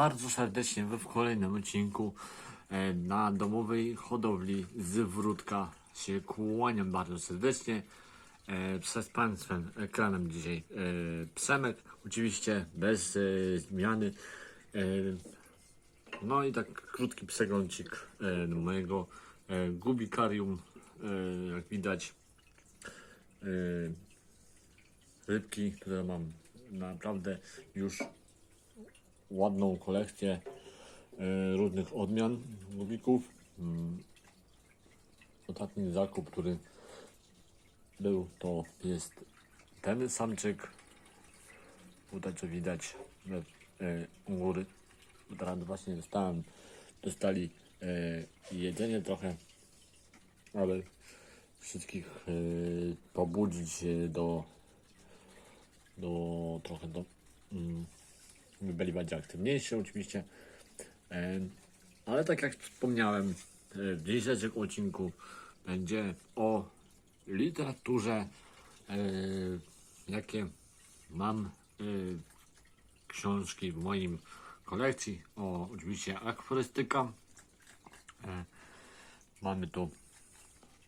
bardzo serdecznie w kolejnym odcinku e, na domowej hodowli z Wrótka się kłaniam bardzo serdecznie. E, Przed Państwem ekranem dzisiaj e, Psemek, oczywiście bez zmiany. No i tak krótki przeglądcik mojego gubikarium. Jak widać rybki, które mam naprawdę już ładną kolekcję e, różnych odmian gubików. Mm. Ostatni zakup, który był, to jest ten samczyk. Tutaj co widać e, u góry. Teraz właśnie dostałem, dostali e, jedzenie trochę, aby wszystkich pobudzić do do trochę do mm, byli bardziej aktywniejsi oczywiście. E, ale tak jak wspomniałem, e, w dzisiejszym odcinku będzie o literaturze, e, jakie mam książki w moim kolekcji. O oczywiście akwarystyka. Mamy tu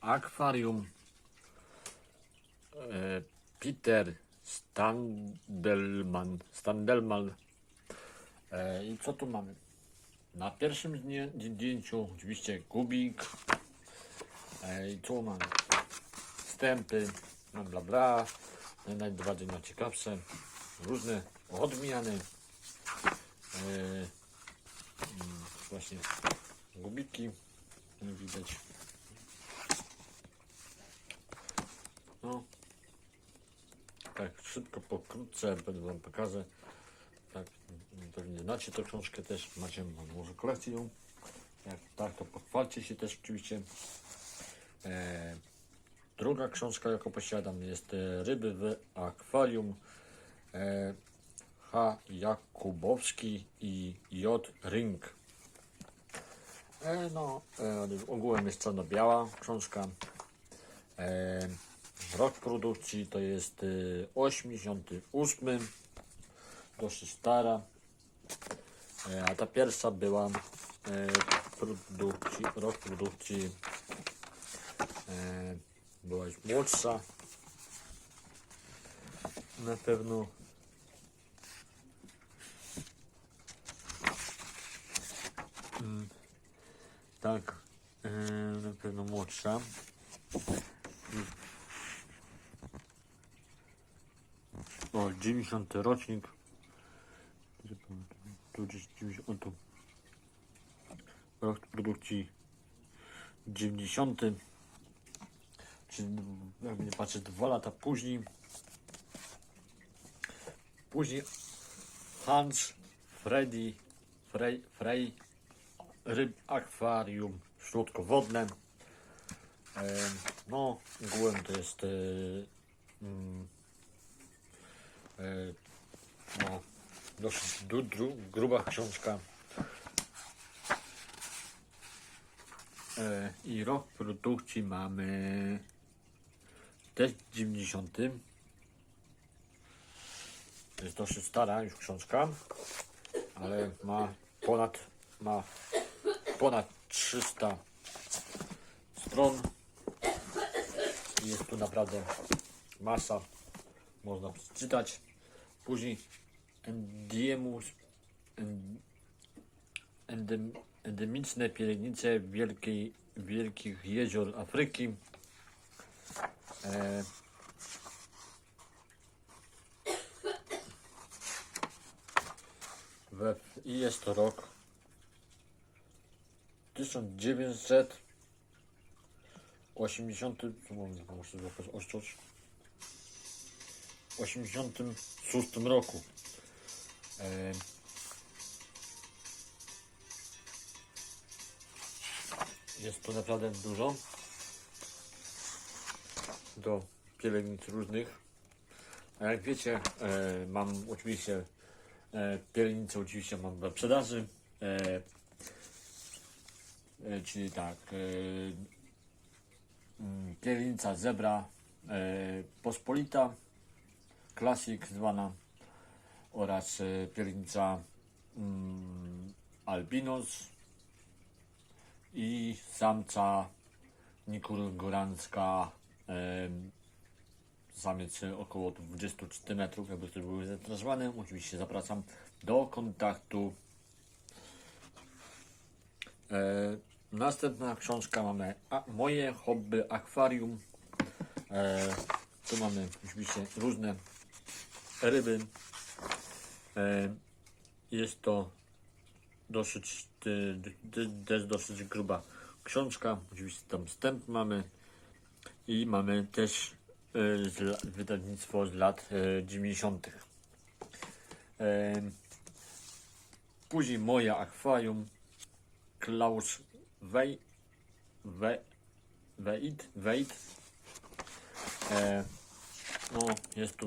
akwarium. Peter Standelman. Standelman. E, I co tu mamy? Na pierwszym zdję- zdjęciu oczywiście kubik. E, I co mamy? Wstępy, bla bla. No, Najbardziej najciekawsze. Różne odmiany. E, właśnie gubiki. Widać. No, tak, szybko, pokrótce będę Wam pokażę. Tak, pewnie znacie tę książkę też, macie może kolekcję. Jak tak, to pochwalcie się też oczywiście. E, druga książka, jaką posiadam, jest e, Ryby w akwarium. E, H. Jakubowski i J. Ring. E, no, e, ogółem jest czarno-biała książka. E, rok produkcji to jest e, 88, dosyć stara. E, a ta pierwsza była e, produkcji, rok produkcji e, była już młodsza. Na pewno Mm, tak, e, na pewno młodsza. O, 90 rocznik. 90, o tu. Rok produkcji 90. Czyli jakby nie patrzeć, dwa lata później. Później Hans Freddy Frey, Frey ryb akwarium środkowodne. E, no, ogółem to jest e, mm, e, no, dosyć du, dru, gruba książka. E, I rok produkcji mamy też 90. To jest dosyć stara już książka, ale ma ponad, ma ponad 300 stron. Jest tu naprawdę masa, można przeczytać. Później Endiemus, en- endem, endemiczne pielęgnice wielkiej, wielkich jezior Afryki. E, we, I jest to rok 1980, co muszę złapać oszczędź, 86 roku. E, Jest to naprawdę dużo do pielęgnic różnych. A jak wiecie, e, mam oczywiście e, pielęgnicę oczywiście mam do sprzedaży. Czyli tak, mm, pielęgnica zebra pospolita, klasik zwana oraz e, pielęgnica mm, albinos i samca nikurgoracka em, samiec około 24 metrów, jakby ktoś był zainteresowany, oczywiście zapraszam do kontaktu. E, następna książka mamy Moje hobby akwarium. E, tu mamy oczywiście różne ryby. E, jest to dosyć, też dosyć gruba książka. Oczywiście tam wstęp mamy i mamy też la- wydawnictwo z lat y, 90. Em, Później moja akwarium Klaus Wei, We, Weit, Weit. E, no, jest tu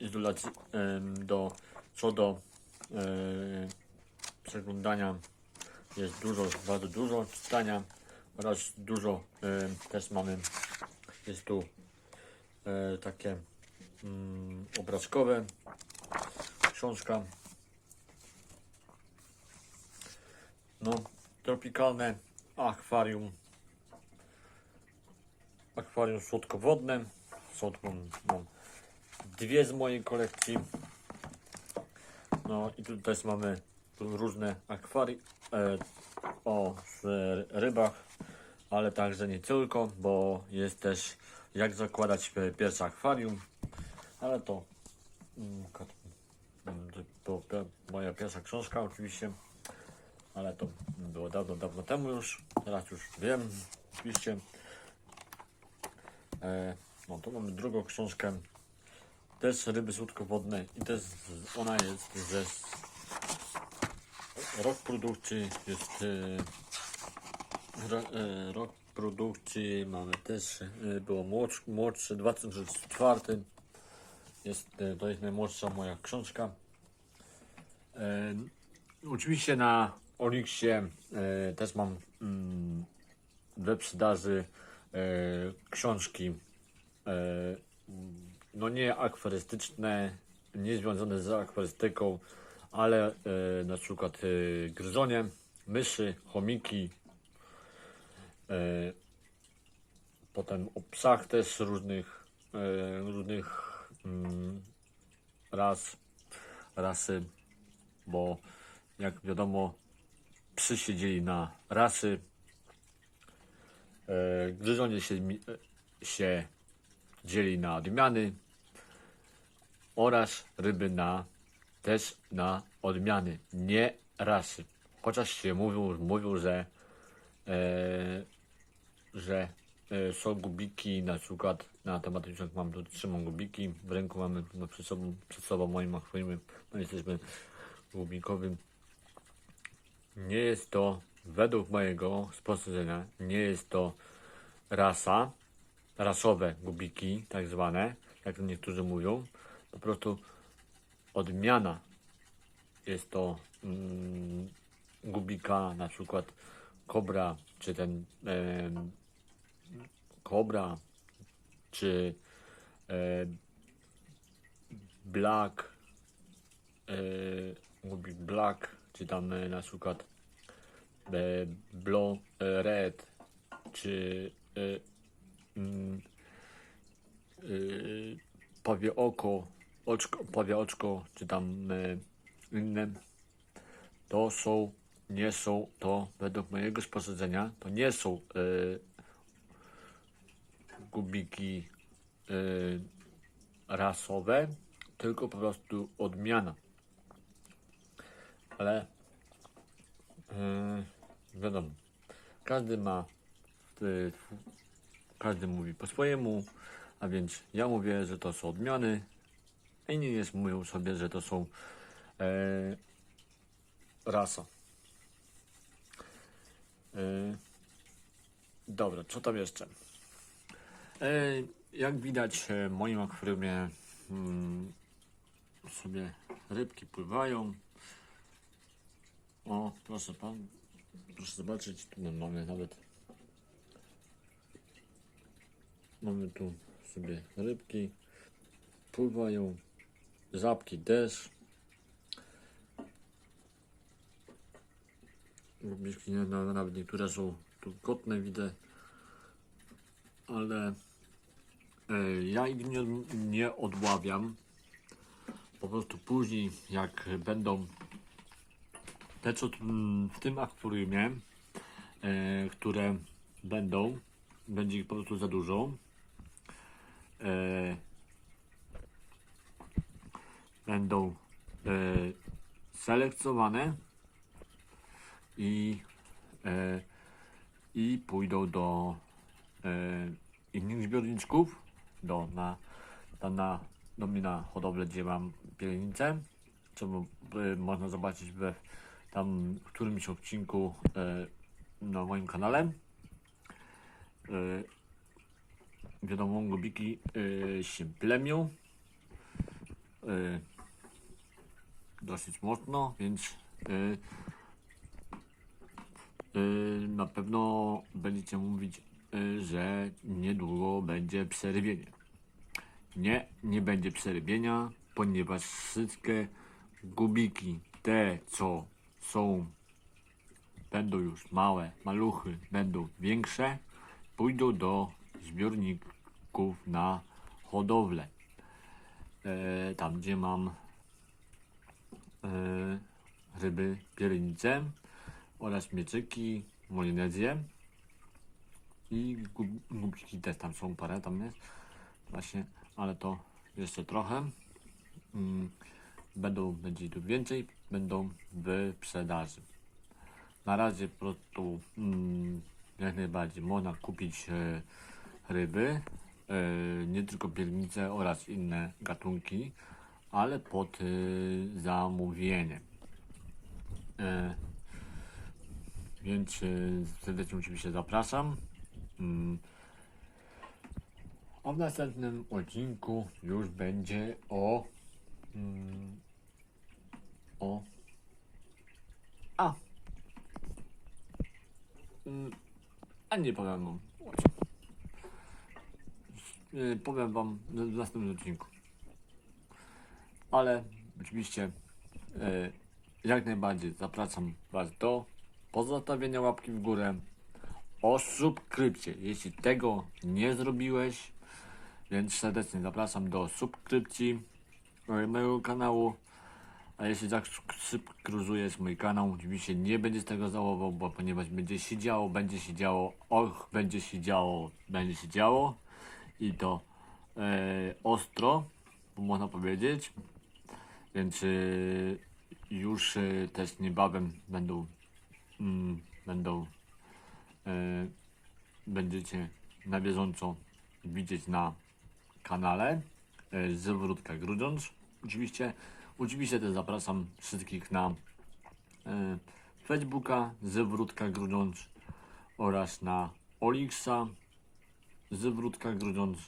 izolacji em, do, co do e, przeglądania jest dużo, bardzo dużo czytania oraz dużo e, też mamy, jest tu e, takie mm, obrazkowe książka. No tropikalne akwarium akwarium słodkowodne. Są tu dwie z mojej kolekcji no i tu też mamy tu różne akwarium e, o z rybach ale także nie tylko bo jest też jak zakładać e, pierwsze akwarium. Ale to mm, mm, to moja pierwsza książka oczywiście ale to było dawno, dawno temu już teraz już wiem oczywiście. E, no to mamy drugą książkę też ryby słodkowodne i też ona jest ze rok produkcji jest e, e, rok produkcji mamy też e, było młodszy, młodszy 2004 jest, to jest najmłodsza moja książka. Oczywiście na Olixie e, też mam mm, we sprzedaży książki no nie akwarystyczne, nie związane z akwarystyką, ale e, na przykład e, gryzonie, myszy, chomiki, e, potem o psach też różnych, e, różnych mm, ras, rasy, bo jak wiadomo psy się dzieli na rasy, e, gryzonie się, e, się dzieli na odmiany oraz ryby na też na odmiany, nie rasy. Chociaż się mówią, mówią że, e, że e, są gubiki, na przykład na tematycznych mam tu trzymam gubiki, w ręku mamy no, przed sobą, przed sobą moim akwarium, no jesteśmy gubikowym. Nie jest to, według mojego spostrzeżenia, nie jest to rasa, rasowe gubiki, tak zwane, jak niektórzy mówią. Po prostu odmiana jest to mm, gubika, na przykład kobra, czy ten em, kobra, czy e, black, e, gubik black, czy tam e, na przykład e, blond, e, red, czy e, mm, yy, powie oko, oczko, powie oczko, czy tam e, inne, to są, nie są, to według mojego spostrzeżenia, to nie są e, gubiki e, rasowe, tylko po prostu odmiana. Ale e, wiadomo, każdy ma e, każdy mówi po swojemu, a więc ja mówię, że to są odmiany, inni jest mówią sobie, że to są e, rasa. E, dobra, co tam jeszcze? E, jak widać, w moim akwariumie mm, sobie rybki pływają. O, proszę pan, proszę zobaczyć, tu mamy nawet Mamy tu sobie rybki, pływają, żabki też. Gubiczki nie, no, nawet niektóre są tu kotne widzę. Ale e, ja ich nie, nie odławiam. Po prostu później jak będą te co w tym akwariumie, e, które będą, będzie ich po prostu za dużo. E, będą e, selekcjonowane i, e, i pójdą do e, innych zbiorniczków, do, na, tam na, do mnie na hodowlę, gdzie mam pielnicę, co e, można zobaczyć we tam w którymś odcinku e, na moim kanale. E, wiadomo, gubiki e, się plemią e, dosyć mocno, więc e, e, na pewno będziecie mówić, e, że niedługo będzie przerybienie. Nie, nie będzie przerybienia, ponieważ wszystkie gubiki, te co są, będą już małe, maluchy, będą większe, pójdą do zbiorników na hodowlę. E, tam gdzie mam ryby piernice oraz mieczyki, molinezje i gub- też tam są parę, tam jest właśnie, ale to jeszcze trochę. Mm, będą, będzie tu więcej, będą w sprzedaży. Na razie po prostu mm, jak najbardziej można kupić e, ryby, e, nie tylko piernice oraz inne gatunki, ale pod e, zamówienie. E, więc e, serdecznie oczywiście zapraszam. Mm. A w następnym odcinku już będzie o mm, o a Mm, a nie powiem wam. Yy, powiem wam w następnym odcinku ale oczywiście e, jak najbardziej zapraszam Was do pozostawienia łapki w górę, o subskrypcję, jeśli tego nie zrobiłeś, więc serdecznie zapraszam do subskrypcji mojego kanału, a jeśli zasubskrybujesz mój kanał, oczywiście nie będzie z tego załował, bo ponieważ będzie się działo, będzie się działo, och, będzie się działo, będzie się działo i to e, ostro, można powiedzieć. Więc y, już y, też niebawem będą, mm, będą y, będziecie na bieżąco widzieć na kanale Zwrótka Grudziądz. Oczywiście, oczywiście też zapraszam wszystkich na Facebooka Zwrótka Grudziądz oraz na Olixa Zwrótka Grudziądz.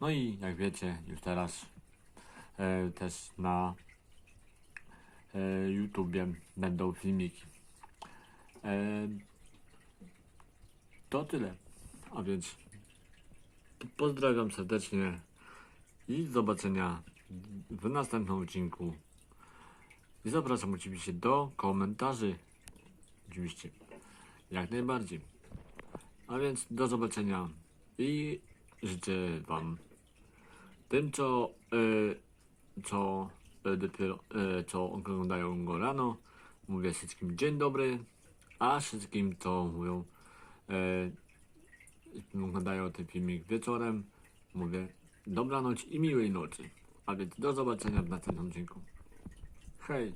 No i jak wiecie, już teraz też na e, YouTubie będą filmiki. E, to tyle. A więc pozdrawiam serdecznie i do zobaczenia w następnym odcinku. I zapraszam oczywiście do komentarzy. Oczywiście. Jak najbardziej. A więc do zobaczenia i życzę Wam tym, co, e, co dopiero, e, co oglądają go rano, mówię wszystkim dzień dobry, a wszystkim, co mówią, e, oglądają ten filmik wieczorem, mówię dobranoc i miłej nocy. A więc do zobaczenia w następnym odcinku. Hej!